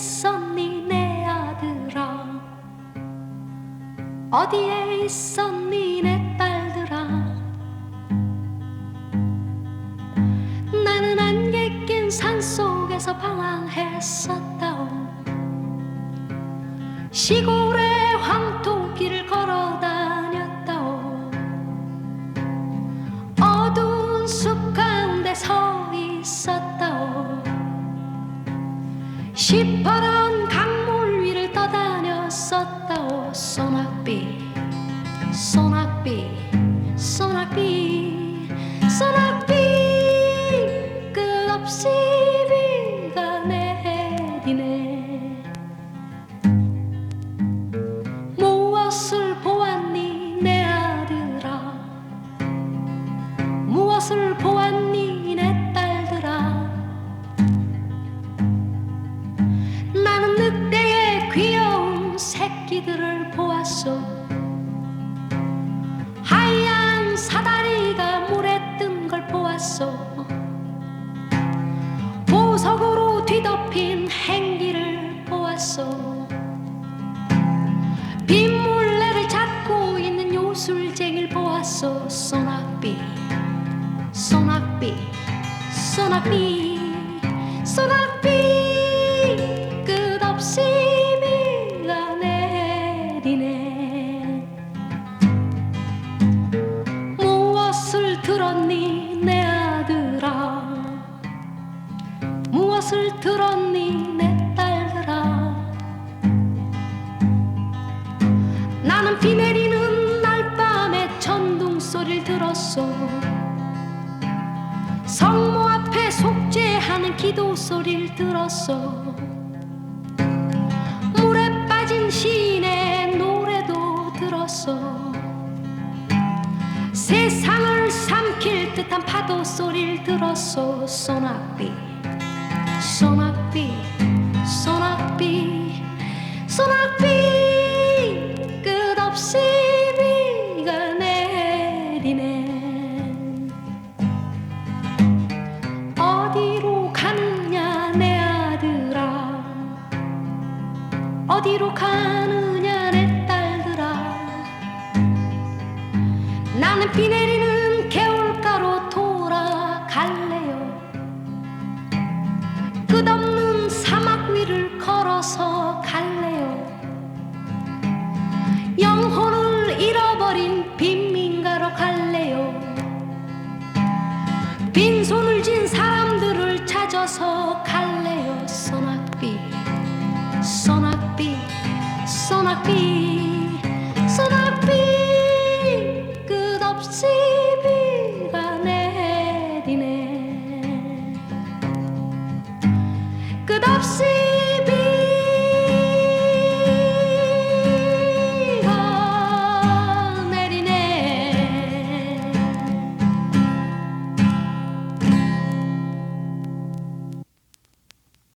있었니 내 아들아? 어디에 있었니 내 딸들아? 나는 안개 낀 산속에서 방황했었다오. 시골의 황토길을 걸어 다 시퍼런 강물 위를 떠다녔었다오. 소낙비 소낙비 뒤덮인 행기를 보았소. 빗물레를 잡고 있는 요술쟁이를 보았소. 소낙비 소낙비 소낙비 무엇을 들었니 내 딸들아? 나는 비 내리는 날밤에 천둥 소리를 들었소 성모 앞에 속죄하는 기도 소리를 들었소 물에 빠진 시인의 노래도 들었소 세상을 삼킬 듯한 파도 소리를 들었소 소낙비 소낙비 소낙비 소낙비 끝없이 비가 내리네 가느냐 내 딸들아? 나는 비 내리는 끝없는 사막 위를 걸어서 갈래요. 영혼을 잃어버린 빈민가로 갈래요. 빈손을 쥔 사람들을 찾아서 갈래요. 소낙비 소낙비 소낙비